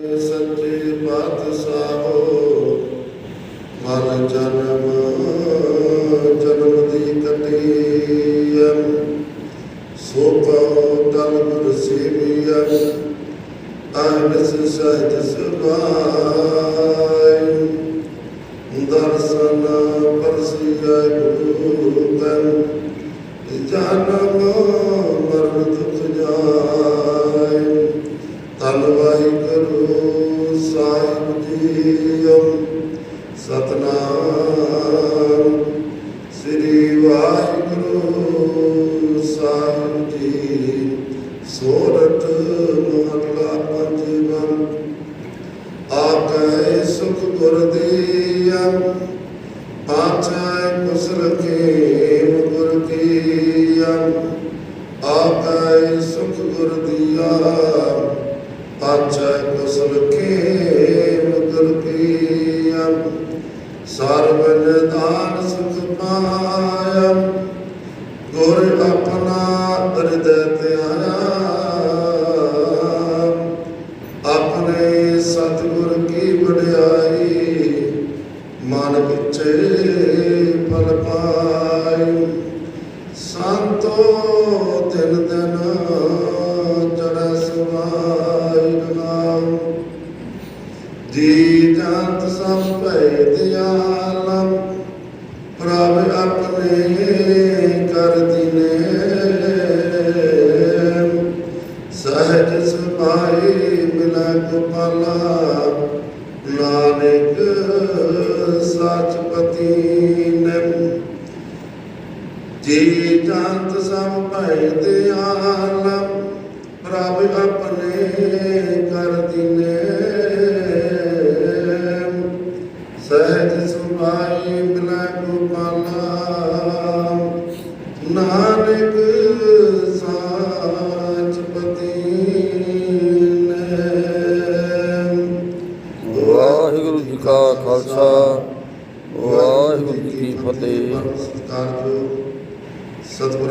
ਸੱਚੇ ਪਾਤਸ਼ਾਹੋ ਮਨ ਜਨਮ ਜਨਮ ਦੀ ਕਟੀਐ ਸੋ ਕਹੋ ਤਨ ਗੁਰ ਸੇਵੀਐ ਅਹਨਸ ਸਹਿਜ ਸੁਭਾਈ ਦਰਸ਼ਨ ਪਰਸਿਐ ਗੁਰੂ ਤਨ ਸਾਹਿਬ ਸਤਨਾਮ ਸ੍ਰੀ ਵਾਹਿਗੁਰੂ ਸਾਹਿਬ ਜੀ। ਸੋਰਠ ਮਹਲਾ ਪੰਜਵਨ ਆਕੈ ਸੁਖ ਗੁਰ ਦੀਆ, ਪਾਛੈ ਕੁਸਲ ਖੇਮ ਗੁਰ ਕੀਆ। ਆਕੈ ਸੁਖ ਗੁਰ ਦੀਆ। ਕੀਆ ਸਰਬ ਸੁਖ ਪਾਇਆ ਗੁਰ ਆਪਣਾ ਹਿਰਦੈ ਧਿਆਇਆ। ਆਪਣੇ ਸਤਿਗੁਰ ਕੀ ਵਡਿਆਈ ਮਨ ਵਿੱਚੇ ਜੀ ਜੰਤ ਸਭ ਭੈ ਦਿਆਲਮ, ਪ੍ਰਭ ਆਪਣੇ ਕਰ ਦਿਨੇ ਸਹਿਜ ਸੁਭਾਈ ਮਿਲਾ ਗੋਪਾਲਾ, ਨਾਨਕ ਸਚਪਤੀ ਨੇ ਜੀ ਜੰਤ ਸਭ ਭੈ ਦਿਆਲਮ, ਪ੍ਰਭ ਆਪਣੇ ਕਰ ਦਿਨੇ ਸੁਭਾਈ ਮਿਲਾ ਗੋਪਾਲਾ ਨਾਨਕ ਸਾਚ ਪਤੀ ਨੇ। ਵਾਹਿਗੁਰੂ ਜੀ ਕਾ ਖਾਲਸਾ ਵਾਹਿਗੁਰੂ ਜੀ ਕੀ ਫਤਿਹ। ਸਤਿਕਾਰਯੋਗ ਸਤਿਗੁਰ